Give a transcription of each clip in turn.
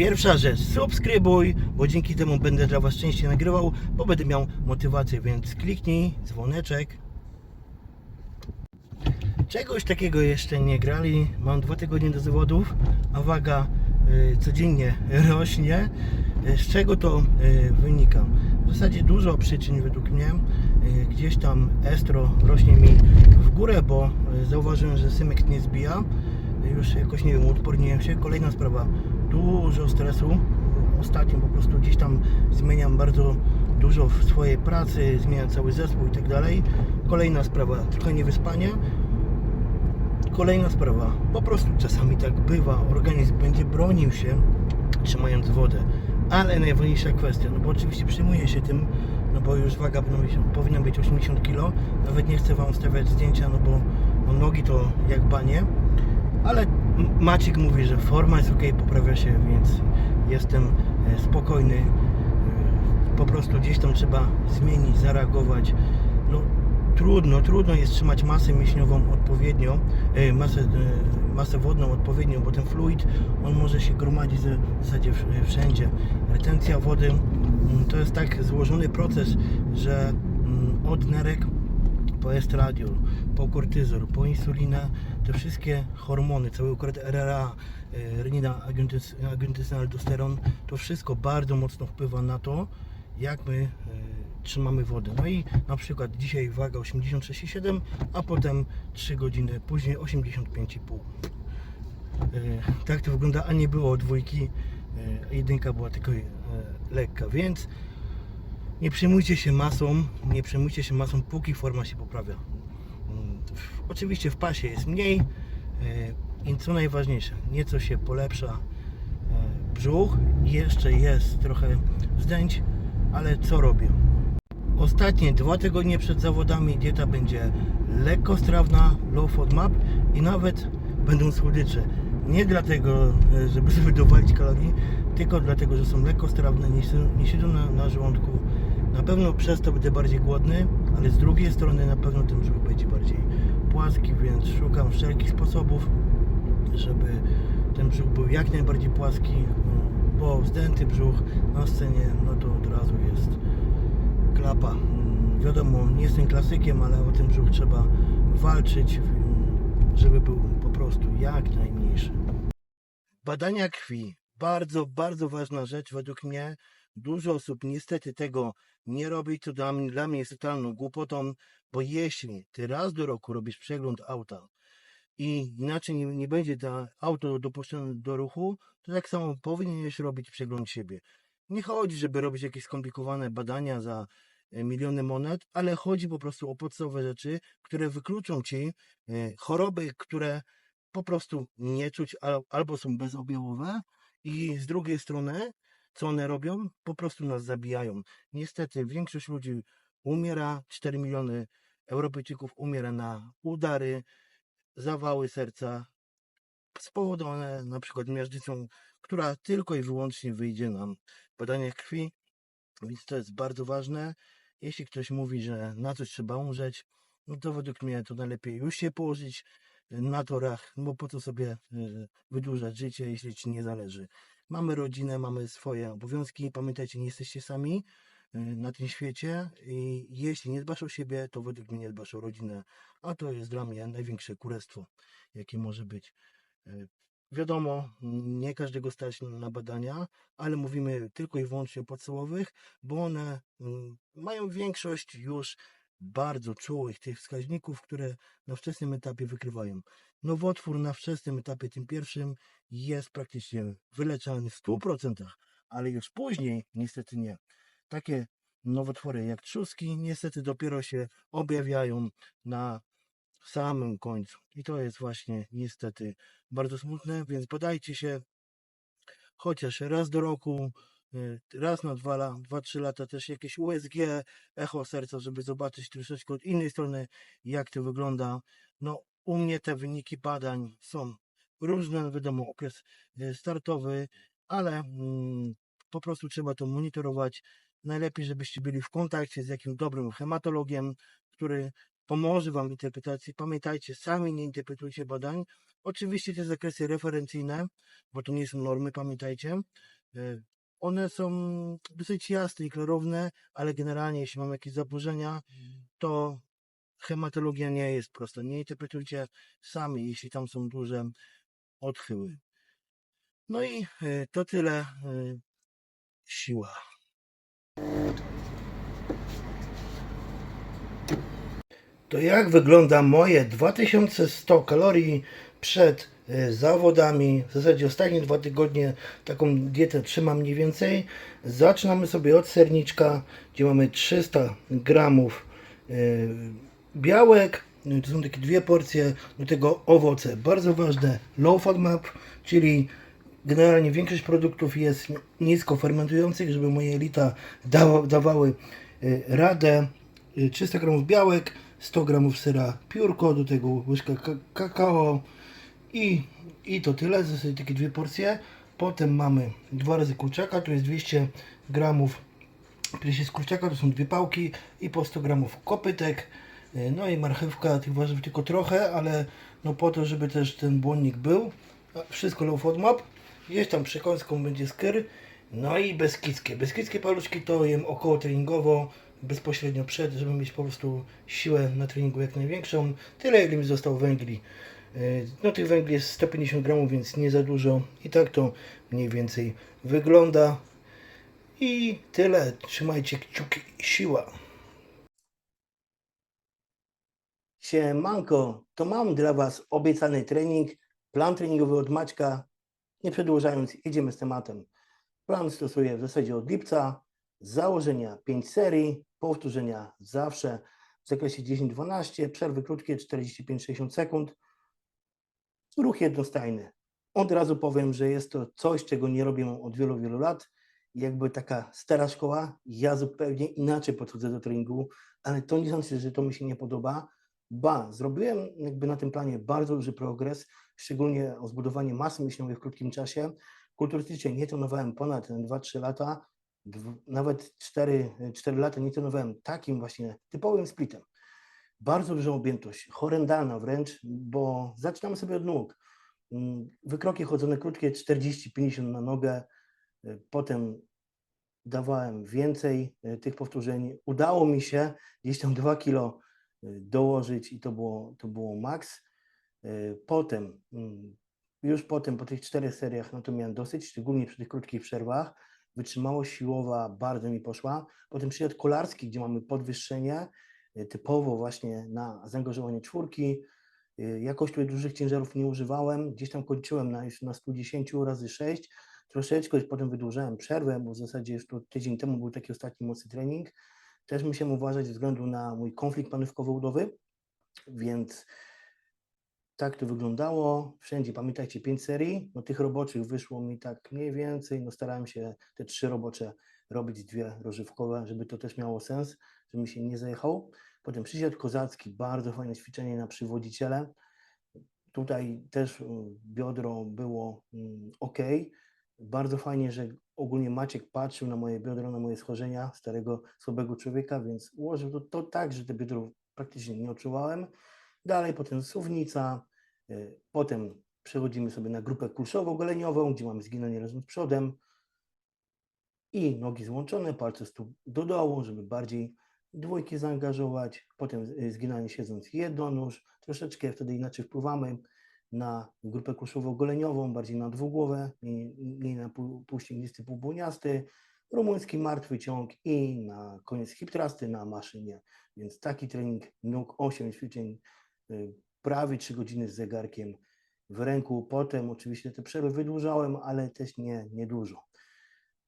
Pierwsza rzecz, subskrybuj, bo dzięki temu będę dla Was częściej nagrywał, bo będę miał motywację, więc kliknij dzwoneczek. Czegoś takiego jeszcze nie grali. Mam dwa tygodnie do zawodów, a waga y, codziennie rośnie. Y, Z czego to y, wynika? W zasadzie dużo przyczyn według mnie. Y, Gdzieś tam estro rośnie mi w górę, bo y, zauważyłem, że symek nie zbija. Y, Już jakoś nie wiem, uodporniłem się. Kolejna sprawa, dużo stresu. Ostatnio po prostu gdzieś tam zmieniam bardzo dużo w swojej pracy, zmieniam cały zespół i tak dalej. Kolejna sprawa, trochę niewyspania. Kolejna sprawa, po prostu czasami tak bywa, organizm będzie bronił się trzymając wodę, ale najważniejsza kwestia, no bo oczywiście przyjmuję się tym, no bo już waga powinna być, powinna być 80 kg, nawet nie chcę Wam stawiać zdjęcia, no bo no nogi to jak banie, ale Maciek mówi, że forma jest ok, poprawia się, więc jestem e, spokojny, E, po prostu gdzieś tam trzeba zmienić, zareagować, no trudno, trudno jest trzymać masę mięśniową odpowiednio, e, masę, masę wodną odpowiednio, bo ten fluid, on może się gromadzić w zasadzie wszędzie. Retencja wody mm, to jest tak złożony proces, że mm, od nerek po estradiol, po kortyzol, po insulinę, te wszystkie hormony, cały układ RRA, e, renina agentysyna, aldosteron, to wszystko bardzo mocno wpływa na to, jak my e, trzymamy wodę. No i na przykład dzisiaj waga 86,7, a potem 3 godziny później 85,5. E, Tak to wygląda, a nie było dwójki, jedynka była tylko lekka, więc nie przejmujcie się masą, nie przejmujcie się masą, póki forma się poprawia. Mm, Oczywiście w pasie jest mniej e, i co najważniejsze, nieco się polepsza e, brzuch, jeszcze jest trochę zdęć, ale co robię? Ostatnie dwa tygodnie przed zawodami dieta będzie lekko strawna, low FODMAP i nawet będą słodycze. Nie dlatego, e, żeby sobie dowalić kalorii, tylko dlatego, że są lekko strawne, nie, nie siedzą na, na żołądku. Na pewno przez to będę bardziej głodny, ale z drugiej strony na pewno ten brzuch będzie bardziej płaski, więc szukam wszelkich sposobów, żeby ten brzuch był jak najbardziej płaski, bo zdęty brzuch na scenie, no to od razu jest klapa. Wiadomo, nie jestem klasykiem, ale o ten brzuch trzeba walczyć, żeby był po prostu jak najmniejszy. Badania krwi. Bardzo, bardzo ważna rzecz według mnie. Dużo osób niestety tego nie robi, co dla mnie, dla mnie jest totalną głupotą, bo jeśli ty raz do roku robisz przegląd auta i inaczej nie, nie będzie to auto dopuszczone do ruchu, to tak samo powinieneś robić przegląd siebie. Nie chodzi, żeby robić jakieś skomplikowane badania za e, miliony monet, ale chodzi po prostu o podstawowe rzeczy, które wykluczą ci e, choroby, które po prostu nie czuć al- albo są bezobjawowe i z drugiej strony, co one robią? Po prostu nas zabijają. Niestety większość ludzi umiera, 4 miliony Europejczyków umiera na udary, zawały serca spowodowane na przykład miażdżycą, która tylko i wyłącznie wyjdzie nam w badaniach krwi, więc to jest bardzo ważne. Jeśli ktoś mówi, że na coś trzeba umrzeć, no to według mnie to najlepiej już się położyć na torach, bo po to sobie y, wydłużać życie, jeśli ci nie zależy. Mamy rodzinę, mamy swoje obowiązki, pamiętajcie, nie jesteście sami y, na tym świecie i jeśli nie dbasz o siebie, to według mnie nie dbasz o rodzinę, a to jest dla mnie największe kurestwo, jakie może być. Y, Wiadomo, nie każdego stać na badania, ale mówimy tylko i wyłącznie o podstawowych, bo one mm, mają większość już bardzo czułych tych wskaźników, które na wczesnym etapie wykrywają. Nowotwór na wczesnym etapie, tym pierwszym, jest praktycznie wyleczany w 100%, ale już później niestety nie. Takie nowotwory jak trzustki niestety dopiero się objawiają na samym końcu. I to jest właśnie niestety bardzo smutne, więc badajcie się chociaż raz do roku, raz na dwa, dwa, trzy lata też jakieś USG, echo serca, żeby zobaczyć troszeczkę od innej strony, jak to wygląda. No, u mnie te wyniki badań są różne, wiadomo, okres y, startowy, ale mm, po prostu trzeba to monitorować. Najlepiej, żebyście byli w kontakcie z jakimś dobrym hematologiem, który pomoże Wam w interpretacji. Pamiętajcie, sami nie interpretujcie badań, Oczywiście te zakresy referencyjne, bo to nie są normy, pamiętajcie. One są dosyć jasne i klarowne, ale generalnie jeśli mam jakieś zaburzenia, to hematologia nie jest prosta. Nie interpretujcie sami, jeśli tam są duże odchyły. No i y, to tyle. y, Siła. To jak wygląda moje 2100 kalorii przed zawodami? W zasadzie ostatnie dwa tygodnie taką dietę trzymam mniej więcej. Zaczynamy sobie od serniczka, gdzie mamy 300 gramów y, białek. Y, To są takie dwie porcje, do tego owoce. Bardzo ważne, low fat map, czyli generalnie większość produktów jest nisko fermentujących, żeby moje jelita dawa, dawały y, radę. Y, 300 gramów białek, 100 gramów syra piórko, do tego łyżka ka- kakao i, i to tyle, zasadzie takie dwie porcje. Potem mamy dwa razy kurczaka, to jest 200 gramów piersi z kurczaka, to są dwie pałki i po 100 gramów kopytek. Y, No i marchewka, tych warzyw tylko trochę, ale no po to, żeby też ten błonnik był. Wszystko low FODMAP. Gdzieś tam przekąską będzie skyr. No i beskidzkie. Beskidzkie paluszki to jem około treningowo, bezpośrednio przed, żeby mieć po prostu siłę na treningu jak największą. Tyle ile mi zostało węgli. Y, No tych węgli jest 150 gramów, więc nie za dużo. I tak to mniej więcej wygląda. I tyle. Trzymajcie kciuki. Siła. Siemanko, to mam dla Was obiecany trening, plan treningowy od Maćka. Nie przedłużając, jedziemy z tematem. Plan stosuję w zasadzie od lipca. Założenia 5 serii, powtórzenia zawsze w zakresie 10-12, przerwy krótkie 45-60 sekund. Ruch jednostajny. Od razu powiem, że jest to coś, czego nie robię od wielu, wielu lat. Jakby taka stara szkoła, ja zupełnie inaczej podchodzę do treningu, ale to nie znaczy, że to mi się nie podoba. Ba, zrobiłem jakby na tym planie bardzo duży progres, szczególnie o zbudowanie masy mięśniowej w krótkim czasie. Kulturystycznie nie trenowałem ponad 2-3 lata, nawet 4, 4 lata nie trenowałem takim właśnie typowym splitem. Bardzo duża objętość, horrendalna wręcz, bo zaczynamy sobie od nóg. Mm, Wykroki chodzone krótkie, 40-50 na nogę, y, potem dawałem więcej y, tych powtórzeń. Udało mi się gdzieś tam 2 kilo y, dołożyć i to było, to było maks. Potem, mm, już potem, po tych czterech seriach, no to miałem dosyć, szczególnie przy tych krótkich przerwach. Wytrzymałość siłowa bardzo mi poszła. Potem przyszedł kolarski, gdzie mamy podwyższenie, typowo właśnie na zaangażowanie czwórki. Y, Jakoś tutaj dużych ciężarów nie używałem. Gdzieś tam kończyłem na, już na 110 razy 6. Troszeczkę potem wydłużałem przerwę, bo w zasadzie już tu tydzień temu był taki ostatni mocny trening. Też musiałem uważać ze względu na mój konflikt panewkowo-udowy, więc tak to wyglądało. Wszędzie pamiętajcie 5 serii. No tych roboczych wyszło mi tak mniej więcej. No starałem się te trzy robocze robić dwie rozrywkowe, żeby to też miało sens, żeby mi się nie zajechał. Potem przysiad kozacki, bardzo fajne ćwiczenie na przywodziciele. Tutaj też y, biodro było ok. Bardzo fajnie, że ogólnie Maciek patrzył na moje biodro, na moje schorzenia starego, słabego człowieka, więc ułożył to, to tak, że te biodro praktycznie nie odczuwałem. Dalej potem suwnica, y, potem przechodzimy sobie na grupę kulszowo-goleniową, gdzie mamy zginanie razem z przodem i nogi złączone, palce stóp do dołu, żeby bardziej dwójki zaangażować, potem y, zginanie siedząc jednonóż, troszeczkę wtedy inaczej wpływamy na grupę kulszowo-goleniową, bardziej na dwugłowę, mniej, na pół- półścięgnisty, półbuniasty, rumuński martwy ciąg i na koniec hip thrusty na maszynie. Więc taki trening nóg, 8 ćwiczeń, y, prawie 3 godziny z zegarkiem w ręku. Potem oczywiście te przerwy wydłużałem, ale też nie, nie dużo.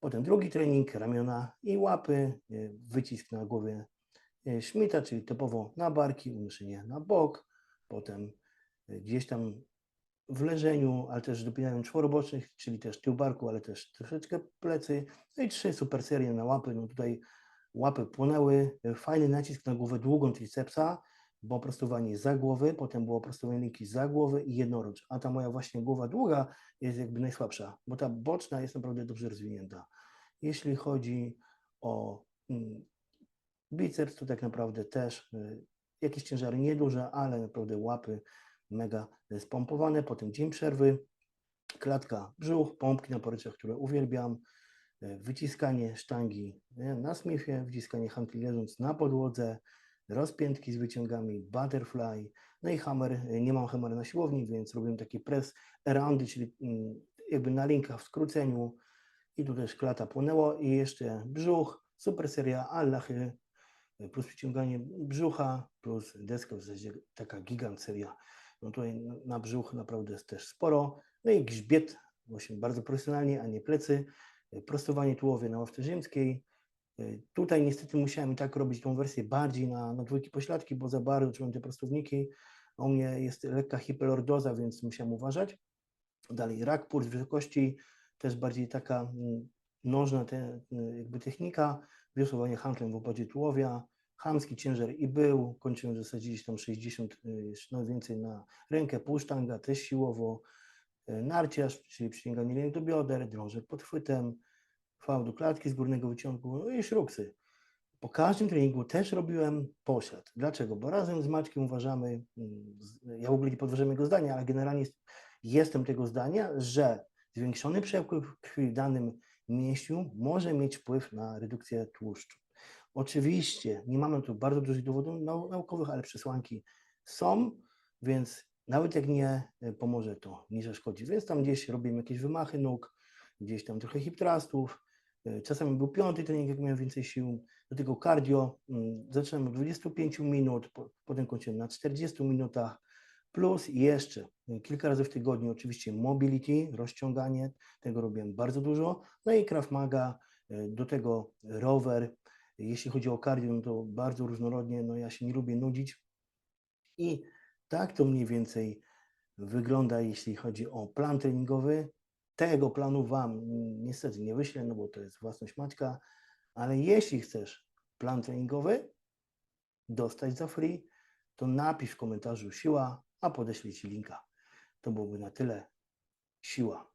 Potem drugi trening, ramiona i łapy, y, wycisk na głowie y, Schmidta, czyli typowo na barki, unoszenie na bok. Potem y, gdzieś tam w leżeniu, ale też dopinaniu czworobocznych, czyli też tył barku, ale też troszeczkę plecy. No i trzy super serie na łapy. No tutaj łapy płonęły, fajny nacisk na głowę długą tricepsa, bo prostowanie za głowy, potem było prostowanie linki za głowy i jednoroż. A ta moja właśnie głowa długa jest jakby najsłabsza, bo ta boczna jest naprawdę dobrze rozwinięta. Jeśli chodzi o mm, biceps, to tak naprawdę też y, jakieś ciężary nieduże, ale naprawdę łapy mega spompowane. Potem dzień przerwy, klatka, brzuch, pompki na poryczach, które uwielbiam, e, wyciskanie sztangi na smithie, wyciskanie handli leżąc na podłodze, rozpiętki z wyciągami, butterfly, no i hammer, e, nie mam hammera na siłowni, więc robię taki press aroundy, czyli mm, jakby na linkach w skróceniu i tu też klata płynęło i jeszcze brzuch, super seria Allahy, e, plus przyciąganie brzucha, plus deska, w zasadzie taka gigant seria. No tutaj na- brzuch naprawdę jest też sporo. No i grzbiet, właśnie bardzo profesjonalnie, a nie plecy. E, Prostowanie tułowe na ławce ziemskiej. Tutaj niestety musiałem i tak robić tą wersję bardziej na, na dwójki pośladki, bo za bardzo czułem te prostowniki. U mnie jest lekka hiperlordoza, więc musiałem uważać. Dalej rak pur z wysokości, też bardziej taka mm, nożna te, y, jakby technika, wiosłowanie handlem w opadzie tułowia, chamski ciężar i był, kończyłem w zasadzie gdzieś tam 60, y, no więcej na rękę, półsztanga, też siłowo, y, narciarz, czyli przyciąganie linii do bioder, drążek pod chwytem, fał do klatki z górnego wyciągu, no i szruksy. Po każdym treningu też robiłem poślad. Dlaczego? Bo razem z Maćkiem uważamy, mm, ja w ogóle nie podważam jego zdania, ale generalnie jest, jestem tego zdania, że zwiększony przepływ krwi w danym mięśniu może mieć wpływ na redukcję tłuszczu. Oczywiście nie mamy tu bardzo dużych dowodów nau- naukowych, ale przesłanki są, więc nawet jak nie e, pomoże, to nie zaszkodzi. Więc tam gdzieś robimy jakieś wymachy nóg, gdzieś tam trochę hip thrustów. E, Czasami był piąty trening, jak miałem więcej sił. Do tego cardio mm, zaczynam od 25 minut, po- potem kończyłem na 40 minutach, plus jeszcze y, kilka razy w tygodniu oczywiście mobility, rozciąganie, tego robiłem bardzo dużo, no i Krav Maga, y, do tego rower. Jeśli chodzi o cardio, no to bardzo różnorodnie, no ja się nie lubię nudzić i tak to mniej więcej wygląda, jeśli chodzi o plan treningowy. Tego planu Wam niestety nie wyślę, no bo to jest własność Maćka, ale jeśli chcesz plan treningowy dostać za free, to napisz w komentarzu siła, a podeślę Ci linka. To byłoby na tyle. Siła.